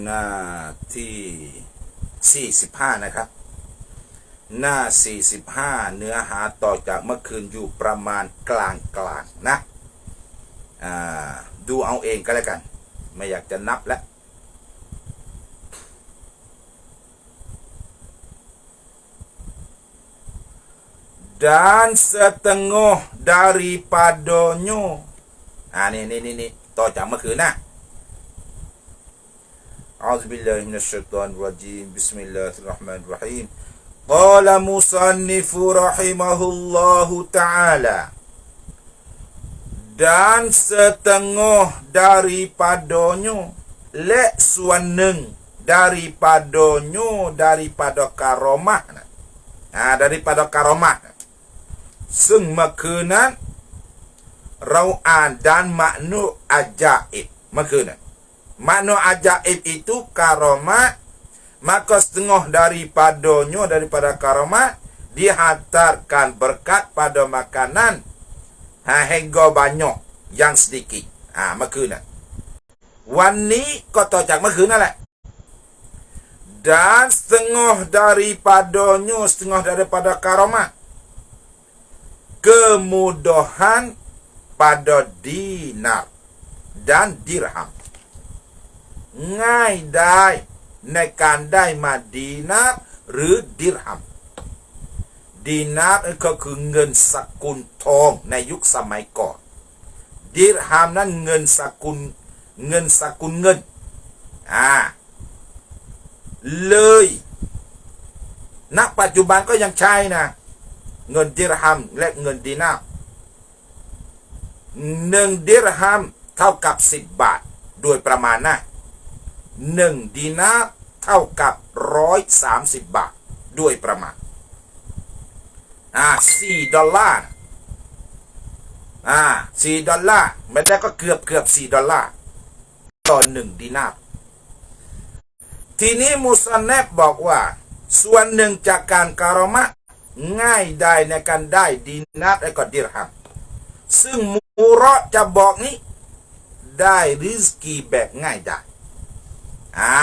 หน้าที่ 45 นะครับ หน้า 45 เนื้อหาต่อจากเมื่อคืนอยู่ประมาณกลางกลางๆนะอ่าดูเอาเองก็แล้วกัน ไม่อยากจะนับแล้ว dan setengah daripadanya ah ni ni ni ni ต่อจากเมื่อคืนนะ A'udzu billahi minasyaitonir rajim. Bismillahirrahmanirrahim. Qala musannifu rahimahullahu taala. Dan setengah daripadanya lek suaneng daripadanya daripada karomah Ah ha, daripada karomah sung makanan rauan dan maknu ajaib. Makanan. Mana ajaib itu karamat Maka setengah daripadanya Daripada karamat Dihantarkan berkat pada makanan ha, Hingga banyak Yang sedikit ha, Makanan Wani kota cak makanan lah. Dan setengah daripadanya, setengah daripada karamah. Kemudahan pada dinar dan dirham. ง่ายได้ในการได้มาดีนาร์หรือดิรฮัมดีนาร์ก็คือเงินสกุลทองในยุคสมัยก่อน ดิรฮัมนั้นเงินสกุลเงินสกุลเงินอ่าเลยณปัจจุบันก็ยังใช้นะ เงินดิรฮัมและเงินดีนาหนึ่งดิรฮัมเท่ากับสิบบาท โดยประมาณนะ หนึ่งดีนาร์เท่ากับร้อยสามสิบบาท ด้วยประมาณอ่าสี่ดอลลาร์อ่าสี่ดอลลาร์ไม่ได้ก็เกือบเกือบสี่ดอลลาร์ต่อหนึ่งดีนาร์ทีนี้มุสเนบบอกว่า ส่วนหนึ่งจากการการมะง่ายได้ในการได้ดีนาร์และก็ดิรฮัมซึ่งมูเระจะบอกนี้ ได้ริสกีแบบง่ายได้ อ่า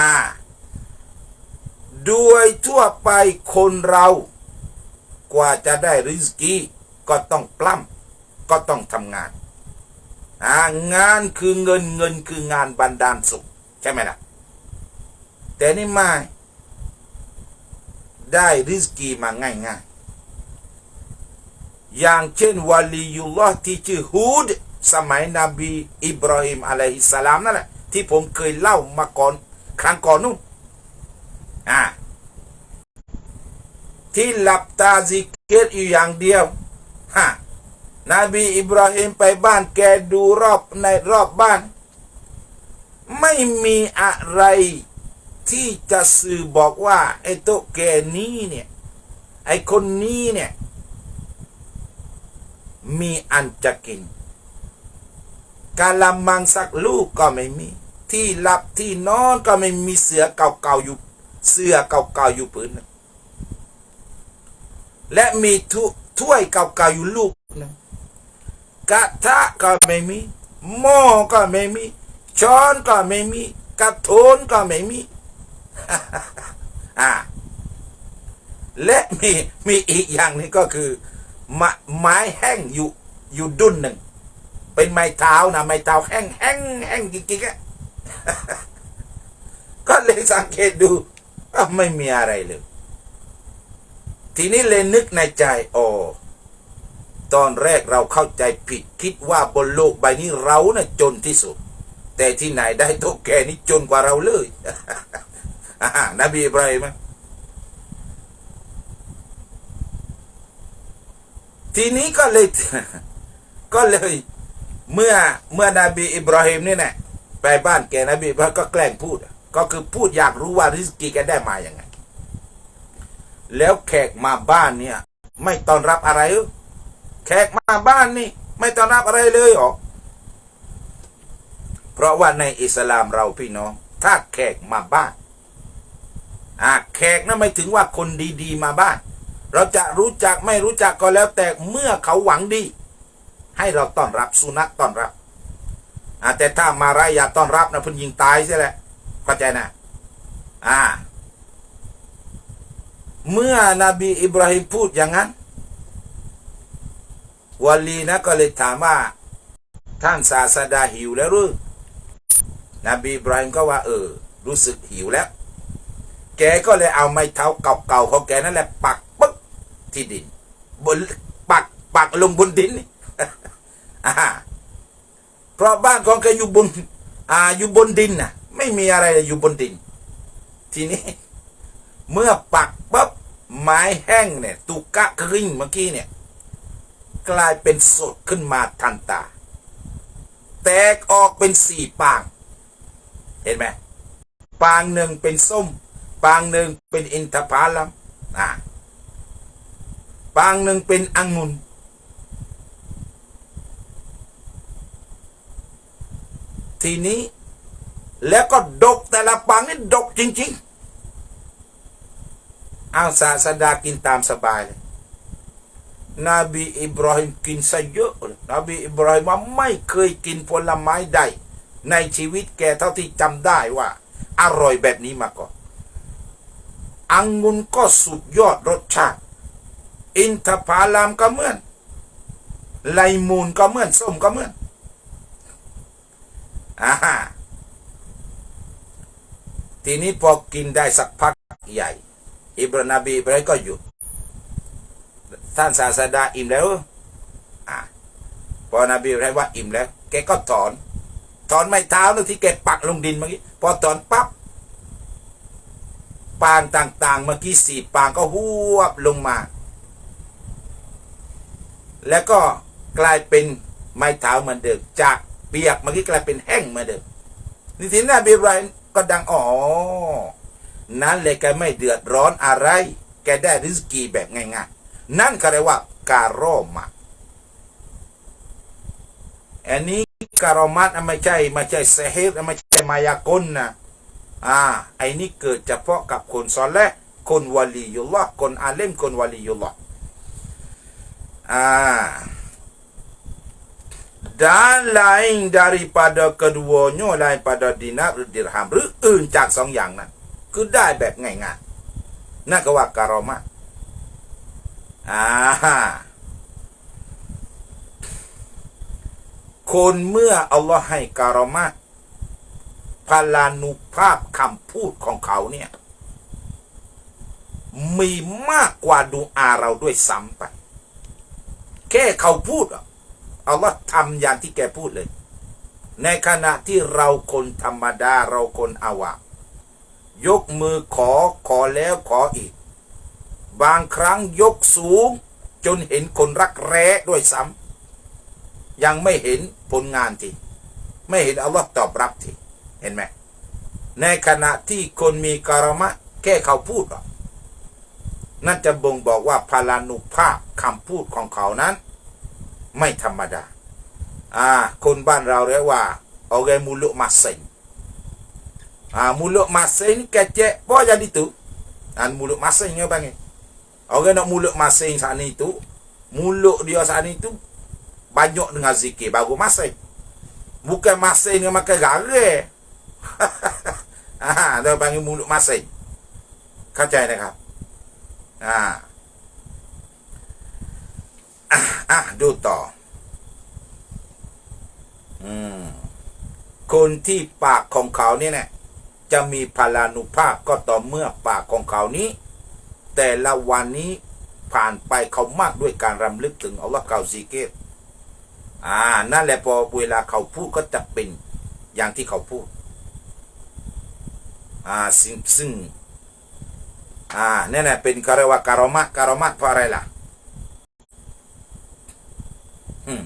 โดยทั่วไปคนเรากว่าจะได้ริสกีก็ต้องปล้ำก็ต้องทำงานอ่างานคือเงินเงินคืองานบันดาลสุข ใช่ไหมล่ะ แต่นี่ไม่ได้ริสกีมาง่ายๆอย่างเช่นวาลียุลลอฮ์ที่ชื่อฮูด สมัยนบี อิบราฮิมอะลัยฮิสสลามนั่นแหละที่ผมเคยเล่ามาก่อน ครั้งก่อนนู้นอ่าที่หลับตาซิกเกตอยู่อย่างเดียวฮะนบีอิบราฮิมไปบ้านแกดูรอบในรอบบ้าน ไม่มีอะไรที่จะสื่อบอกว่าไอ้โตะแกนี้เนี่ยไอ้คนนี้เนี่ยมีอันจะกินกาละมังสักลูกก็ไม่มี ที่หลับที่นอนก็ไม่มีเสือเก่าๆอยู่ เสื้อเก่าๆอยู่พื้นนะและมีถ้วยถ้วยเก่าๆอยู่ลูกนึงกระทะก็ไม่มีหม้อก็ไม่มี ช้อนก็ไม่มี กระโถนก็ไม่มีอ่าและมีมีอีกอย่างนึงก็คือ ไม้ไม้แห้งอยู่อยู่ดุนหนึ่ง เป็นไม้เท้านะไม้เท้าแห้งแห้งแห้งจริงๆอะ ก็เลยสังเกตดูไม่มีอะไรเลย ทีนี้เลยนึกในใจโอ้ตอนแรกเราเข้าใจผิด คิดว่าบนโลกใบนี้เราน่ะจนที่สุด แต่ที่ไหนได้โตแกนี่จนกว่าเราเลยอ่านบีอิบราฮิมทีนี้ก็เลย ก็เลย เมื่อเมื่อนบีอิบราฮิมนี่แหละ ไปบ้านแกนบีอิบราก็แกล้งพูด ก็คือพูดอยากรู้ว่าริสกีแกได้มาอย่างไง แล้วแขกมาบ้านเนี่ย ไม่ต้อนรับอะไรเออแขกมาบ้านนี่ ไม่ต้อนรับอะไรเลยหรอเพราะว่าในอิสลามเราพี่น้อง ถ้าแขกมาบ้านอ่าแขกนะไม่ถึงว่าคนดีๆมาบ้าน เราจะรู้จักไม่รู้จักก็แล้วแต่เมื่อเขาหวังดี ให้เราต้อนรับสุนัขต้อนรับ อ่าแต่ถ้ามาไรายาต้อนรับนะพุ่นยิงตายใช่แหละเข้าใจนะอ่า เมื่อนบีอิบราฮิมพูดอย่างนั้นวาลีนะก็เลยถามว่า ท่านศาสดาหิวแล้วหรือนบีอิบราฮิมก็ว่าเออ รู้สึกหิวแล้ว แกก็เลยเอาไม้เท้าเก่าๆของแกนั่นแหละปักปึ๊กที่ดินบนปักปักลงบนดินอ่า เพราะบ้านของแกอยู่บนอ่าอยู่บนดินน่ะ ไม่มีอะไรอยู่บนดิน ทีนี้ เมื่อปักปั๊บไม้แห้งเนี่ยตุกะกริ่งเมื่อกี้เนี่ย กลายเป็นสดขึ้นมาทันตา แตกออกเป็นสี่ปาง เห็นไหมปางหนึ่งเป็นส้ม ปางหนึ่งเป็นอินทผลัมอ่าปางหนึ่งเป็นองุ่น ทีนี้ แล้วก็ดกแต่ละปางนี่ดกจริง ๆ เอาศาสดากินตามสบายเลย นบีอิบราฮิมกินซะเยอะเลยนบีอิบราฮิมว่าไม่เคยกินผลไม้ใด ในชีวิตแกเท่าที่จำได้ว่า อร่อยแบบนี้มาก่อนองุ่นก็สุดยอดรสชาติ อินทผลามก็เหมือน ไลมูนก็เหมือนส้มก็เหมือน อ่าฮะทีนี้พอกินได้สักพักใหญ่ อิบรานาบีอิบราฮิมก็หยุด ท่านศาสดาอิ่มแล้วอะพอนบีอิบราฮิมว่าอิ่มแล้ว แกก็ถอน ถอนไม้เท้านะที่แกปักลงดินเมื่อกี้พอถอนปั๊บปางต่างๆ เมื่อกี้สี่ปางก็หวบลงมา แล้วก็กลายเป็นไม้เท้าเหมือนเดิมจาก เปียกเมื่อกี้กลายเป็นแห้งเหมือนเดิมนี่ทีนบีอิบราฮิมก็ดังอ๋อนั้นเลยแกไม่เดือดร้อนอะไร แกได้ริสกีแบบง่ายๆ นั่นเขาเรียกว่าการโรมาอันนี้การอมัดไม่ใช่ไม่ใช่เซฮิรไม่ใช่มายากลนะอ่าไอ้นี่เกิดเฉพาะกับคนซอลและคนวาลียุลลอฮ์คนอาเลมคนวาลียุลลอฮ์อ่า dan lain daripada keduanya lain pada dinar หรือดิรฮัมหรืออื่นจากสองอย่างนั้นคือได้แบบง่ายๆนั่นก็ว่าการอมะอ่าคนเมื่ออัลลอฮ์ให้การอมะพลานุภาพคำพูดของเขาเนี่ย มีมากกว่าดูอาเราด้วยซ้ำไป แค่เขาพูดอะ อัลลอฮ์ทำอย่างที่แกพูดเลย ในขณะที่เราคนธรรมดาเราคนอาวามยกมือขอขอแล้วขออีก บางครั้งยกสูง จนเห็นคนรักแร้ด้วยซ้ำยังไม่เห็นผลงานทีไม่เห็นอัลลอฮ์ตอบรับทีเห็นไหมในขณะที่คนมีการมะแค่เขาพูดหรอกนั่นจะบ่งบอกว่าพลานุภาพคำพูดของเขานั้น ไม่ธรรมดา อ่า คนบ้านเราเรียกว่าโอเกมุลุมาเซนอ่ามุลุมาเซนkecek apa jadi tu dan mulut masing dia panggil orang nak mulut masing saat ni tu mulut dia saat ni tu banyak dengan zikir baru masing bukan masing dengan makan garam ah dia panggil mulut masing เข้าใจนะครับ อะอะดูต่อ อืม คนที่ปากของเขาเนี่ยนะจะมีพลานุภาพก็ต่อเมื่อปากของเขานี้ แต่ละวันนี้ผ่านไปเขามากด้วยการรำลึกถึงอัลลอฮ์เกาซีเกตอ่า นั่นแหละพอเวลาเขาพูดก็จะเป็นอย่างที่เขาพูด อ่าซึ่งซึ่งอ่าเนี่ยนะเป็นคารวะการอมะการอมะเพราะอะไรล่ะ อืม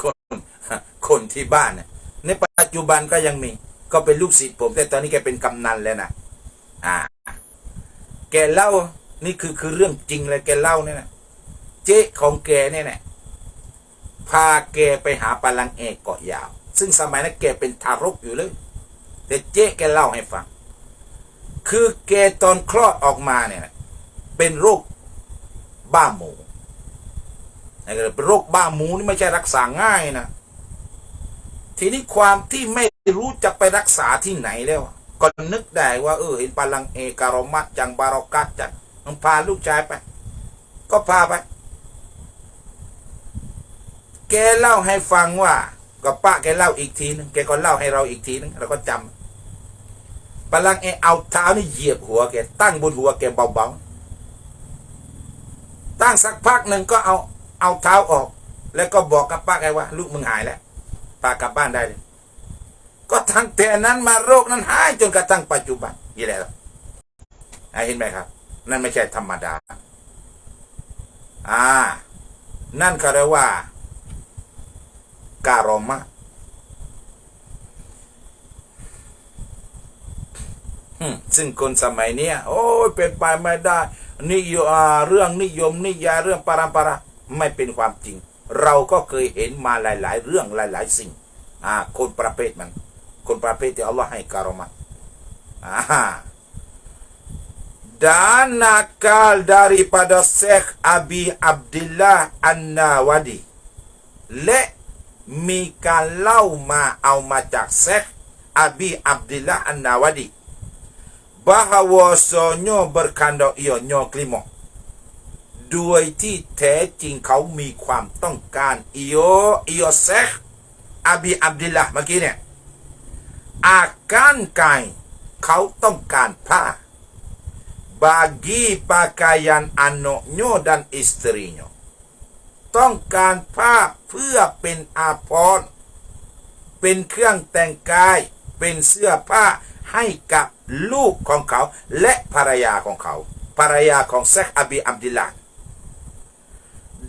คน คนที่บ้านเนี่ยในปัจจุบันก็ยังมี ก็เป็นลูกศิษย์ผม แต่ตอนนี้แกเป็นกำนันแล้วนะอ่า แกเล่านี่คือคือเรื่องจริงเลยแกเล่าเนี่ยนะเจ๊ของแกเนี่ยนะพาแกไปหาปลังเอกเกาะยาว ซึ่งสมัยนั้นแกเป็นทารกอยู่เลย แต่เจ๊แกเล่าให้ฟัง คือแกตอนคลอดออกมาเนี่ยนะเป็นโรคบ้าหมูไอ้เป็นโรคบ้าหมูนี่ไม่ใช่รักษาง่ายนะ ทีนี้ความที่ไม่รู้จะไปรักษาที่ไหนแล้วก็นึกได้ว่า เออเห็นปาลังเอการมัดจังบารอกัดจังมันพาลูกชายไป ก็พาไป แกเล่าให้ฟังว่าก็ป้าแกเล่าอีกทีนึงแกก็เล่าให้เราอีกทีนึงเราก็จำปาลังเอเอาเท้านี่เหยียบหัวแกตั้งบนหัวแกเบาๆตั้งสักพักหนึ่งก็เอาเอาเท้าออก แล้วก็บอกกับป้าแกว่า ลูกมึงหายแล้ว ป้ากลับบ้านได้เลยก็ทั้งแต่นั้นมาโรคนั้นหายจนกระทั่งปัจจุบันนี่แหละอะเห็นไหมครับ นั่นไม่ใช่ธรรมดา อ่า นั่นเขาเรียกว่า การอมะซึ่งคนสมัยเนี้ย โอ้ยเป็นไปไม่ได้นิยมอ่เรื่องนิยมนิยาเรื่องปรามปราไม่เป็นความจริง เราก็เคยเห็นมาหลาย ๆ เรื่องหลาย ๆ สิ่งอ่าคนประเภทมัน คนประเภทที่อัลลอฮ์ให้การมะอ่า dan nakal daripada Syekh Abi Abdullah An-Nawadi และมีการเล่ามาเอามาจากเซคอาบีอับดิลละอันนาวดี bahawasanya berkandang ia nyo kelima โดยที่แท้จริงเขามีความต้องการอีโออีโอเซคอาบีอับดิลละเมื่อกี้เนี่ยอาการกายเขาต้องการผ้า bagi pakaian anaknya dan istrinya ต้องการผ้าเพื่อเป็นอาภรณ์เป็นเครื่องแต่งกาย เป็นเสื้อผ้าให้กับลูกของเขา และภรรยาของเขา ภรรยาของเซคอบีอับดิลลา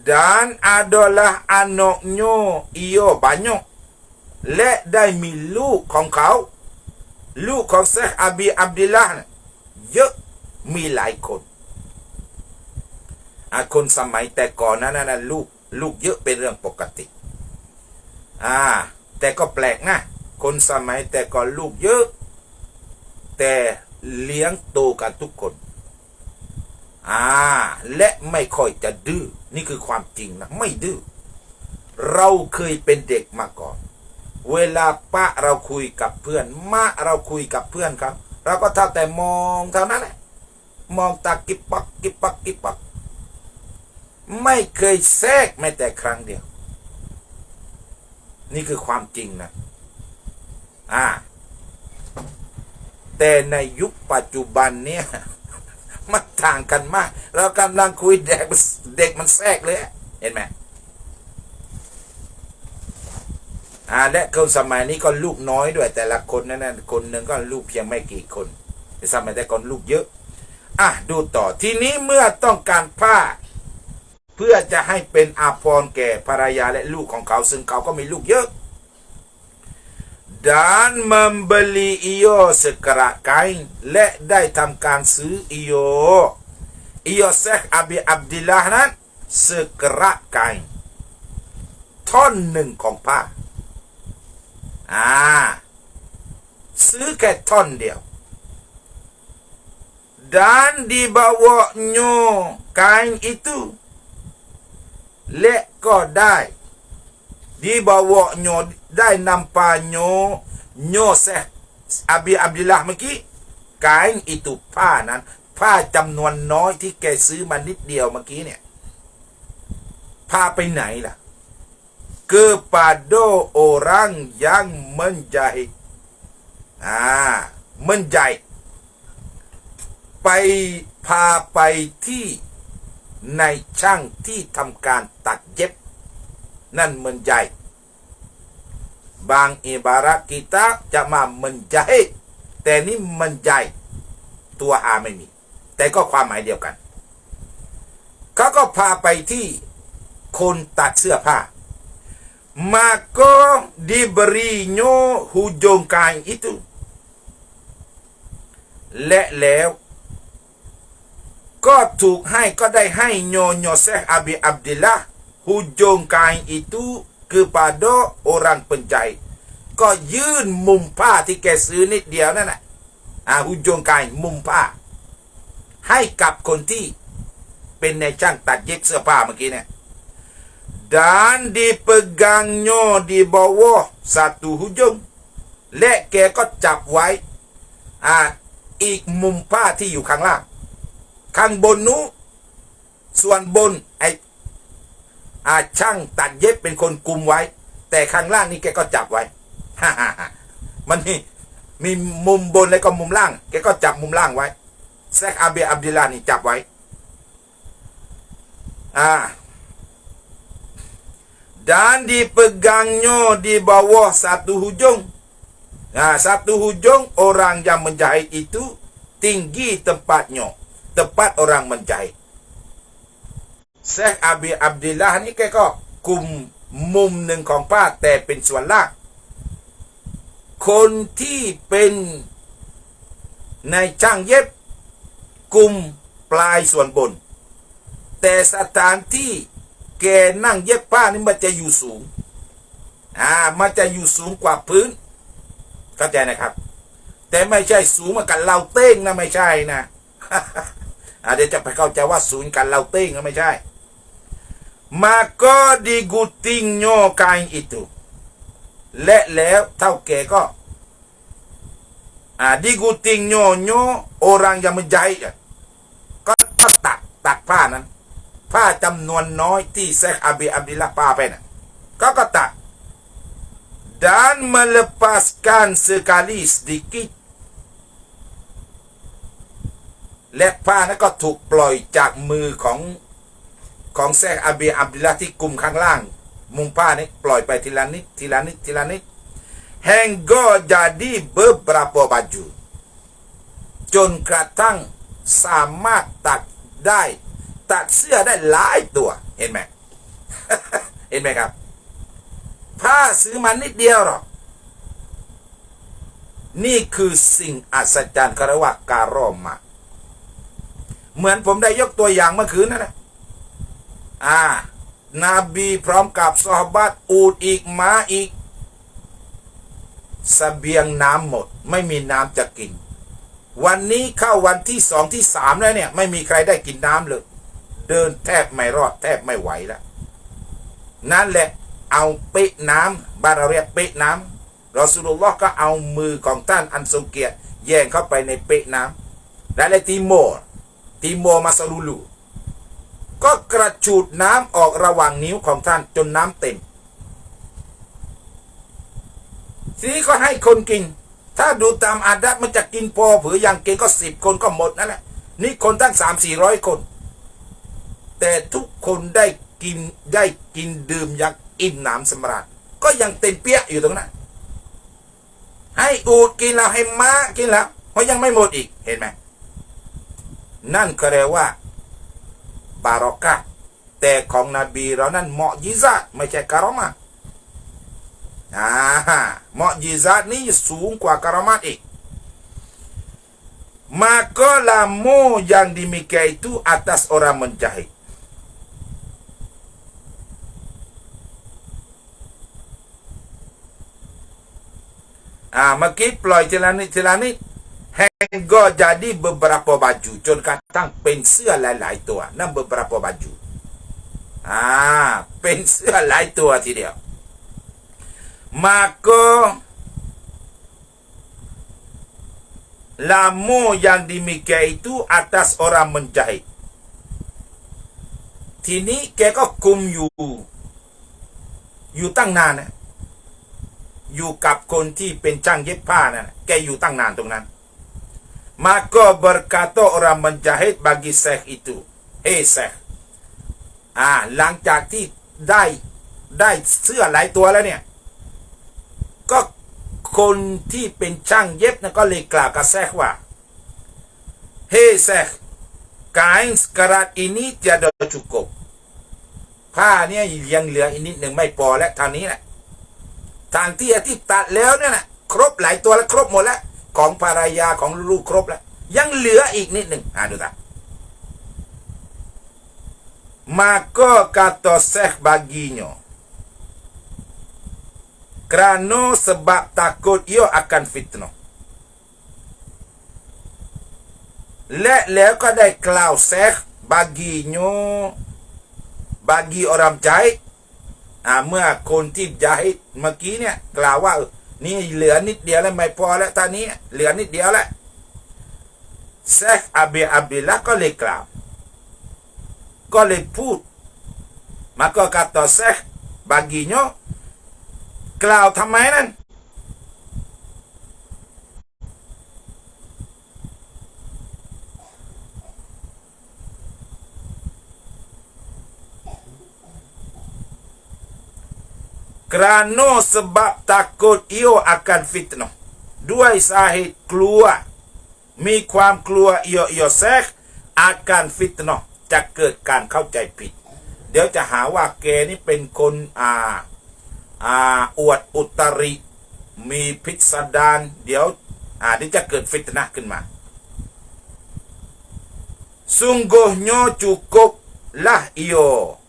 dan adalah anaknya ia banyak และได้มีลูกของเขาลูกของเซคอบีอับดิลลาห์เยอะมีหลายคนอะคนสมัยแต่ก่อนนั้นนะลูกลูกเยอะเป็นเรื่องปกติ อ่า แต่ก็แปลกนะ คนสมัยแต่ก่อนลูกเยอะ แต่เลี้ยงโตกันทุกคน อ่า และไม่ค่อยจะดื้อ นี่คือความจริงนะ ไม่ดื้อ เราเคยเป็นเด็กมาก่อน เวลาป้าเราคุยกับเพื่อนมาเราคุยกับเพื่อนครับ เราก็เท่าแต่มองเท่านั้นแหละ มองตากิบปักกิบปักกิบปัก ไม่เคยแทรกแม้แต่ครั้งเดียว นี่คือความจริงนะ อ่า แต่ในยุคปัจจุบันเนี่ย ต่างกันมาก เรากำลังคุยเด็กเด็กมันแทรกเลย เห็นไหมอ่าและคนสมัยนี้ก็ลูกน้อยด้วย แต่ละคนนั่นคนหนึ่งก็ลูกเพียงไม่กี่คนแต่สมัยแต่ก่อนลูกเยอะ อะดูต่อทีนี้เมื่อต้องการผ้า เพื่อจะให้เป็นอาภรณ์แก่ภรรยาและลูกของเขา ซึ่งเขาก็มีลูกเยอะ dan membeli iyo sekerak kain และได้ทำการซื้ออีโยอีโยเซคอบีอับดิลลาห์นั้นสกระไกนท่อนหนึ่งของผ้าอ่า ซื้อแค่ท่อนเดียว dan dibawanya kain itu และก็ได้ dibawanya ได้นำปาโยโยเซอบีอับดิลลาห์เมื่อกี้กายอิตุผ้านั้น ผ้าจำนวนน้อยที่แกซื้อมานิดเดียวเมื่อกี้เนี่ยผ้าไปไหนล่ะ kepada orang yang menjahit อ่า menjahit ไปพาไปที่ในช่างที่ทำการตัดเย็บ นั่นมันใหญ่บางอิบาระกิตาจะมามันใหญ่แต่นี่มันใหญ่ตัวอาไม่มี แต่ก็ความหมายเดียวกันเขาก็พาไปที่คนตัดเสื้อผ้ามาก็ diberinya hujung kain itu และแล้ว ก็ถูกให้ก็ได้ให้โยโยเซคอาบีอับดิลละ ฮุจงกายอิตูคือปาโดโอรังเป็นใจก็ยื่นมุมผ้าที่แกซื้อนิดเดียวนั่นแหละอ่าฮุจงกายมุมผ้า ให้กับคนที่เป็นในช่างตัดเย็บเสื้อผ้าเมื่อกี้เนี่ย dan dipegangnya di bawah satu hujung และแกก็จับไว้ อ่า อีกมุมผ้าที่อยู่ข้างล่าง ข้างบนนู้ส่วนบนไอ อาช่างตัดเย็บเป็นคนกุมไว้ แต่ข้างล่างนี่แกก็จับไว้ ฮ่าฮ่าฮ่ามันมีมีมุมบนแล้วก็มุมล่าง แกก็จับมุมล่างไว้แซกอาเบอับดุลลาห์นี่จับไว้ อ่า dan dipegangnya di bawah satu hujung. Nah, satu hujung orang yang menjahit itu tinggi tempatnya. Tempat orang menjahit. Syekh Abi Abdullah นี่แกก็คุมมุมหนึ่งของผ้าแต่เป็นส่วนล่างคนที่เป็นในช่างเย็บกลุ่มปลายส่วนบน แต่สถานที่แกนั่งเย็บผ้านี่มันจะอยู่สูงอ่ามันจะอยู่สูงกว่าพื้นเข้าใจนะครับ แต่ไม่ใช่สูงเหมากันเราเต้งนะไม่ใช่นะอาเดี๋ยวจะไปเข้าใจว่าสูงกันเราเต้งนะไม่ใช่ maka digutingnya kain itu และแล้วเท่าแก่ก็ อ่า digutingnya nyo orang yang menjahit ก็ก็ตัดตัดผ้านั้น ผ้าจำนวนน้อยที่เซคอาบีอับดิลละปาไปนะ่ะก็ก็ตัด dan melepaskan sekali sedikit และผ้านั้นก็ถูกปล่อยจากมือของ ของเซคอาบีอับดิลละที่กลุ่มข้างล่าง มุมผ้านี้ปล่อยไปทีละนิดทีละนิดทีละนิด hingga jadi beberapa baju จนกระทั่งสามารถตัดได้ ตัดเสื้อได้หลายตัว เห็นไหมเห็นไหมครับ ผ้าซื้อมานิดเดียวหรอกนี่คือสิ่งอัศจรรย์เขารว่าการอมมาเหมือนผมได้ยกตัวอย่างเมื่อคืนนั่นแหละ อ่านาบีพร้อมกับซอฮาบัตอูดอีกม้าอีกสเบียงน้ำหมด ไม่มีน้ำจะกิน วันนี้เข้าวันที่สองที่สามแล้วเนี่ย ไม่มีใครได้กินน้ำเลย เดินแทบไม่รอดแทบไม่ไหวแล้ว นั่นแหละเอาเป๊ะน้ำบาเราเรียกเป๊ะน้ำรอสุลลอฮ์ก็เอามือของท่านอันทรงเกียรติแย่งเข้าไปในเป๊ะน้ำและเลยติโมร์ติโมร์มาซาลูลู ก็กระจูดน้ำออกระหว่างนิ้วของท่านจนน้ำเต็มทีนี้ก็ให้คนกิน ถ้าดูตามอาดัตมันจะกินพอเผืออย่างเก่งก็สิบคนก็หมดนั่นแหละ นี่คนตั้งสามสี่ร้อยคน แต่ทุกคนได้กินได้กินดื่มอย่างอิ่มหนำสำราญก็ยังเต็มเปี้ยอยู่ตรงนั้น ให้อูดกินแล้วให้ม้ากินแล้วเพราะยังไม่หมดอีกเห็นไหมนั่นก็เรียกว่า บารอกะห์แต่ของนบีเรานั้นเหมาะยิซาตไม่ใช่การอมาอ่าเหมาะยิซาตนี่สูงกว่าการอมาอีก maka lamu yang demikian itu atas orang menjahit Ah, maki ploy ทีละนิดทีละนิด hingga jadi beberapa baju จนกระทั่งเป็นเสื้อหลายๆตัวนั่น beberapa baju อ่าเป็นเสื้อหลายตัวทีเดียว maka lamu yang demikian itu atas orang menjahit ทีนี้แกก็คุมอยู่ อยู่ตั้งนานนะอยู่กับคนที่เป็นช่างเย็บผ้านะแกอยู่ตั้งนานตรงนั้น maka berkata orang menjahit bagi Syekh itu Hei Syekh อ่าหลังจากที่ได้ได้เสื้อหลายตัวแล้วเนี่ย ก็คนที่เป็นช่างเย็บนะก็เลยกล่าวกับแซกว่า Hei Syekh kain sekerat ini tiada cukup ผ้าเนี่ยยังเหลืออีกนิดหนึ่งไม่พอและเท่านี้แหละทางที่อาที่ตัดแล้วเนี่ยนะครบหลายตัวแล้วครบหมดแล้ว ของภรรยาของลูกครบแล้ว ยังเหลืออีกนิดหนึ่งอ่าดูตา maka kata Syekh baginya kerana sebab takut ia akan fitnah และแล้วก็ได้กล่าวแซกบากีโยบากีอรามใจอ่าเมื่อคนที่ยาฮิดเมื่อกี้เนี่ยกล่าวว่า นี่เหลือนิดเดียวแล้วไม่พอแล้วตอนนี้เหลือนิดเดียวแล้วเชคอาเบอับดุลละก็เลยกล่าว ก็เลยพูด maka kata Syekh baginya กล่าวทำไมนั่น Kerana sebab takut ia akan fitnah. Dua sahih keluar. มีความกลัวเอียเอียแซกอาการฟิตเนาะจะเกิดการเข้าใจผิด เดี๋ยวจะหาว่าแกนี่เป็นคนอ่าอ่าอวดอุตริ มีพิสดารเดี๋ยวอ่าเดี๋ยวจะเกิดฟิตนะขึ้นมา Sungguhnya cukuplah ia.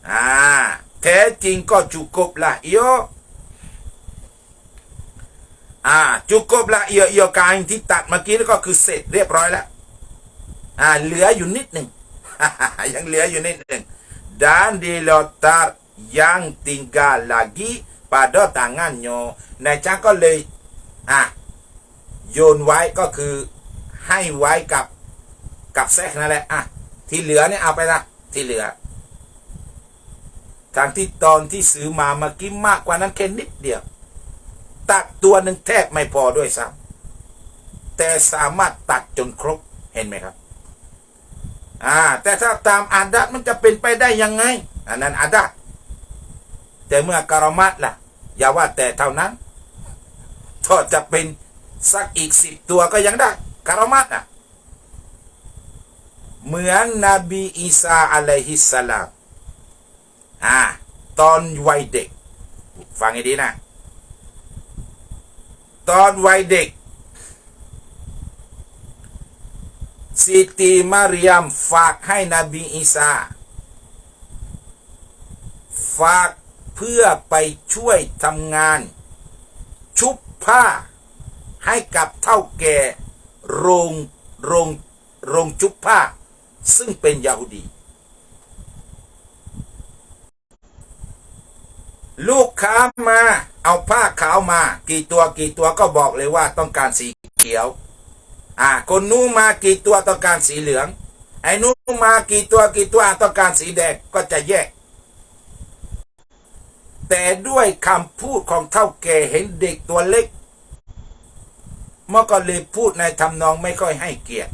Ah, แท้จริงก็ cukuplah ia. อ่า cukuplah ia ia กายที่ตัดเมื่อกี้ก็คือเสร็จเรียบร้อยแล้วอ่าเหลืออยู่นิดหนึ่งยังเหลืออยู่นิดหนึ่ง dan diletak yang tinggal lagi pada tangannya นายจ้างก็เลยอะโยนไว้ก็คือให้ไว้กับกับแซกนั่นแหละอะที่เหลือเนี่ยเอาไปละที่เหลือ ทางที่ตอนที่ซื้อมาเมื่อกี้มากกว่านั้นแค่นิดเดียว ตัดตัวหนึ่งแทบไม่พอด้วยซ้ำแต่สามารถตัดจนครบเห็นไหมครับ อ่า แต่ถ้าตามอาดัตมันจะเป็นไปได้ยังไง อันนั้นอาดัตแต่เมื่อการมัดล่ะ อย่าว่าแต่เท่านั้นถ้าจะเป็นสักอีกสิบตัวก็ยังได้การมัดอะเหมือนนบีอีสาอะลัยฮิสสลาม อ่า ตอนวัยเด็ก ฟังให้ดีนะ ตอนวัยเด็กซิติมาริยมฝากให้นบีอีสาฝากเพื่อไปช่วยทำงาน ชุบผ้าให้กับเท่าแก่โรงโรงโรงชุบผ้า ซึ่งเป็นยาฮูดี ลูกค้ามาเอาผ้าขาวมา กี่ตัวกี่ตัวก็บอกเลยว่าต้องการสีเขียว อ่า คนนู้มากี่ตัวต้องการสีเหลือง ไอ้นู้มากี่ตัวกี่ตัวต้องการสีแดงก็จะแยก แต่ด้วยคำพูดของเท่าแก่เห็นเด็กตัวเล็กมันก็เลยพูดในทำนองไม่ค่อยให้เกียรติ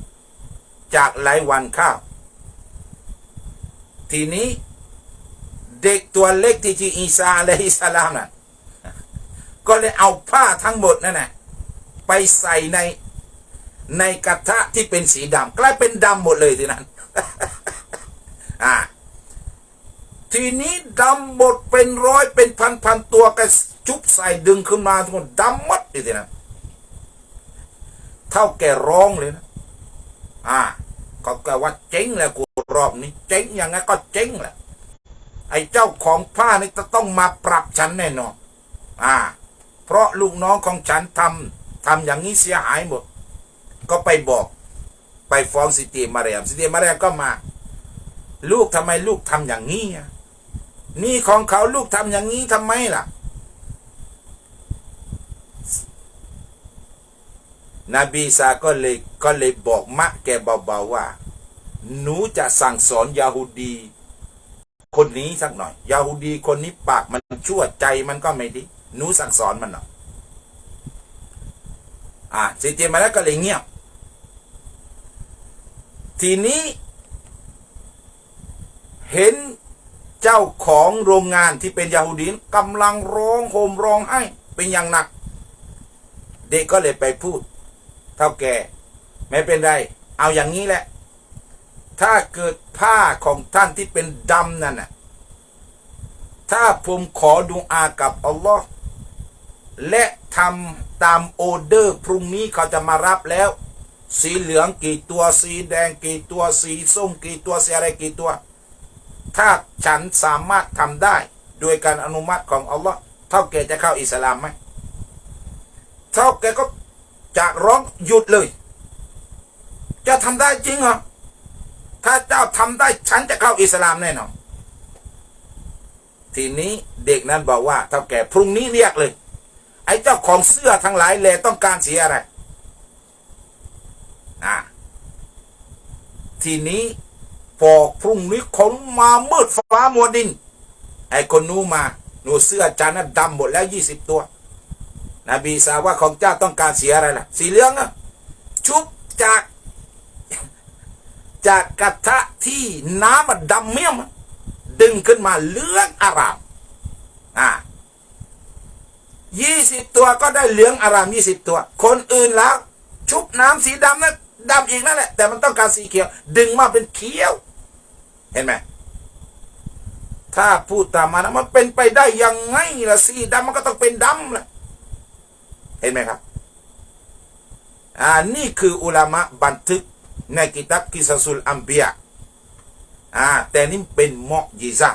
จากหลายวันข้าว ทีนี้ เด็กตัวเล็กที่ชื่ออีซาอะลัยฮิสลามน่ะก็เลยเอาผ้าทั้งหมดนั่นน่ะไปใส่ในในกระทะที่เป็นสีดำกลายเป็นดำหมดเลยทีนั้นอ่าทีนี้ดำหมดเป็นร้อยเป็นพันพันตัวก็ชุบใส่ดึงขึ้นมาทุกคนดำหมดเลยทีนั้นเท่าแก่ร้องเลยนะอ่าก็แกว่าเจ๊งแล้วกูรอบนี้เจ๊งยังไงก็เจ๊งแหละ ไอ้เจ้าของผ้านี่จะต้องมาปรับฉันแน่นอนอ่า เพราะลูกน้องของฉันทำทำอย่างนี้เสียหายหมด ก็ไปบอก ไปฟ้องสิติมาเรียมสิติมาเรียมก็มา ลูกทำไมลูกทำอย่างนี้อะนี่ของเขาลูกทำอย่างนี้ทำไมล่ะ นบีซาก็เลยก็เลยบอกมะแกเบาๆว่า หนูจะสั่งสอนยาฮูดี คนนี้สักหน่อยยาฮูดีคนนี้ปากมันชั่วใจมันก็ไม่ดีหนูสั่งสอนมันหน่อยอะสิเจมาแล้วก็เลยเงียบ ทีนี้ เห็นเจ้าของโรงงานที่เป็นยาฮูดีกำลังร้องโหมร้องไห้เป็นอย่างหนัก เด็กก็เลยไปพูด เท่าแก่ไม่เป็นไร เอาอย่างนี้แหละ ถ้าเกิดผ้าของท่านที่เป็นดำนั่นน่ะถ้าผมขอดุอากับอัลลอฮ์และทำตามโอเดอร์พรุ่งนี้เขาจะมารับแล้ว สีเหลืองกี่ตัวสีแดงกี่ตัวสีส้มกี่ตัวสีอะไรกี่ตัว ถ้าฉันสามารถทำได้ โดยการอนุมัติของอัลลอฮ์เท่าแกจะเข้าอิสลามไหมเท่าแกก็จะร้องหยุดเลย จะทำได้จริงเหรอ ถ้าเจ้าทำได้ฉันจะเข้าอิสลามแน่นอนทีนี้เด็กนั้นบอกว่าเท่าแก่พรุ่งนี้เรียกเลย ไอ้เจ้าของเสื้อทั้งหลายแลต้องการสีอะไรอ่าทีนี้พอพรุ่งนี้คนมามืดฟ้ามัวดิน ไอ้คนนู้มาหนูเสื้อจานนั้นดำหมดแล้วยี่สิบตัว นบีสาว่าของเจ้าต้องการสีอะไรล่ะ สีเหลืองอะชุบจาก จากกระทะที่น้ำมันดำเมี่ยม ดึงขึ้นมาเลืองอารามอ่ายี่สิบตัวก็ได้เหลืองอารามยี่สิบตัว คนอื่นแล้ว ชุบน้ำสีดำนั้นดำอีกนั่นแหละ แต่มันต้องการสีเขียว ดึงมาเป็นเขียว เห็นไหมถ้าพูดตามมานะมันเป็นไปได้ยังไงล่ะสีดำมันก็ต้องเป็นดำล่ะเห็นไหมครับ อ่านี่คืออุลามะบันทึก ในกิตับกิซาซุลอัมเบียอ่าแต่นี่เป็นมอกยิซา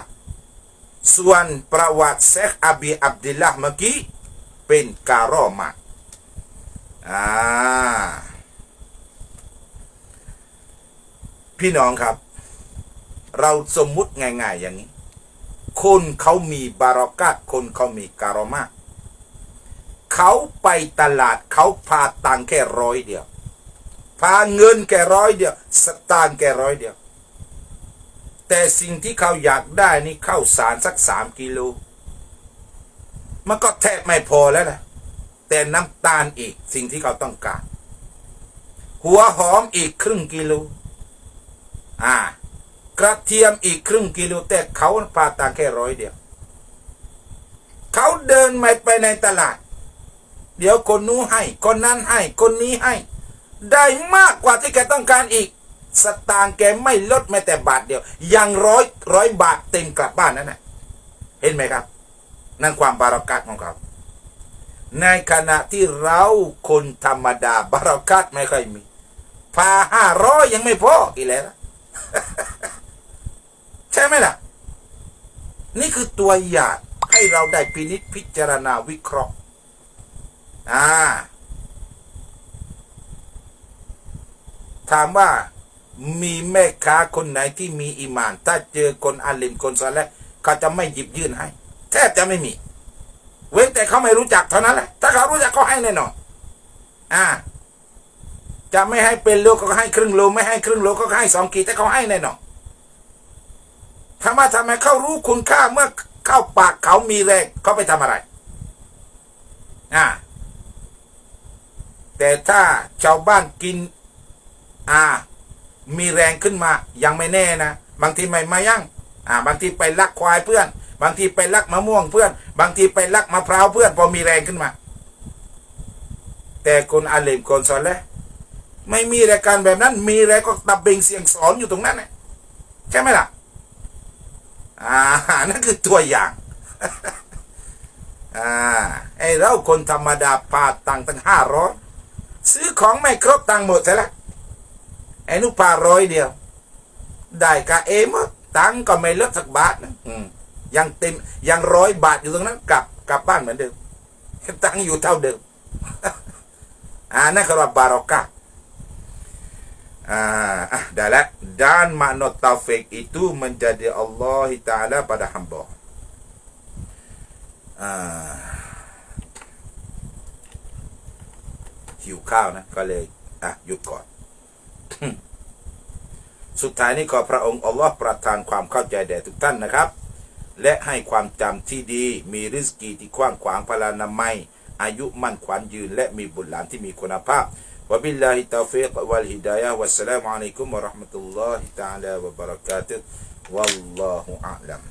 ส่วนประวัติเซคอบีอับดุลละเมื่อกี้เป็นการอมาอ่าพี่น้องครับ เราสมมุติง่ายๆอย่างนี้ คนเขามีบารอกาตคนเขามีการอมาเขาไปตลาดเขาพาตังแค่ร้อยเดียว พาเงินแค่ร้อยเดียว สตางค์แค่ร้อยเดียว แต่สิ่งที่เขาอยากได้นี่ข้าวสารสักสามกิโล มันก็แทบไม่พอแล้วแหละแต่น้ำตาลอีกสิ่งที่เขาต้องการ หัวหอมอีกครึ่งกิโล อ่า กระเทียมอีกครึ่งกิโล แต่เขาพาตังแค่ร้อยเดียว เขาเดินไม่ไปในตลาด เดี๋ยวคนนู้นให้ คนนั้นให้ คนนี้ให้ ได้มากกว่าที่แกต้องการอีก สตางค์แกไม่ลดแม้แต่บาทเดียวยังร้อยร้อยบาทเต็มกลับบ้านนั่นนะเห็นไหมครับ นั่นความบารักัตของเขาในขณะที่เราคนธรรมดาบารักัตไม่ค่อยมีพาห้าร้อยยังไม่พอกี่แล้วใช่ไหมล่ะ นี่คือตัวอย่างให้เราได้พินิจพิจารณาวิเคราะห์ อ่า ถามว่ามีแม่ค้าคนไหนที่มีอีหมาน ถ้าเจอคนอาลิมคนซอและเขาจะไม่หยิบยื่นให้ แทบจะไม่มี เว้นแต่เขาไม่รู้จักเท่านั้นแหละ ถ้าเขารู้จักเขาให้แน่นอน อ่า จะไม่ให้เป็นโลก็ให้ครึ่งโลไม่ให้ครึ่งโลก็ให้สองขีดแต่เขาให้แน่นอนทำไมทำไมเขารู้คุณค่าเมื่อเข้าปากเขามีแรงเขาไปทำอะไร อ่า แต่ถ้าชาวบ้านกิน อ่า มีแรงขึ้นมายังไม่แน่นะ บางทีไม่มายั่งอ่า บางทีไปลักควายเพื่อน บางทีไปลักมะม่วงเพื่อน บางทีไปลักมะพร้าวเพื่อนพอมีแรงขึ้นมา แต่คนอาเลมคนสอนแล้วไม่มีรายการแบบนั้น มีอะไรก็ตับเบงเสียงสอนอยู่ตรงนั้นนะใช่ไหมล่ะ อ่า นั่นคือตัวอย่าง อ่า ไอเราคนธรรมดาปาตังตั้งห้าร้อยซื้อของไม่ครบตังหมดใช่ละ ไอ้นุปาร้อยเดียว ได้กะเอมดตังค์ก็ไม่ลดสักบาทนะอืมยังเต็มยังร้อยบาทอยู่ตรงนั้นกลับกลับบ้านเหมือนเดิมตังค์อยู่เท่าเดิมอ่านั่นคือว่าบารอกะ ah, ah dah lah dan makna taufik itu menjadi Allah Ta'ala pada hamba ah หิวข้าวนะ ก็เลย อะหยุดก่อน สุดท้ายนี้ขอพระองค์อัลลอฮ์ประทานความเข้าใจแด่ทุกท่านนะครับ และให้ความจำที่ดี มีริสกีที่กว้างขวางพลานามัย อายุมั่นขวัญยืน และมีบุตรหลานที่มีคุณภาพ وبالله التوفيق والهداية والسلام عليكم ورحمة الله تعالى وبركاته والله أعلم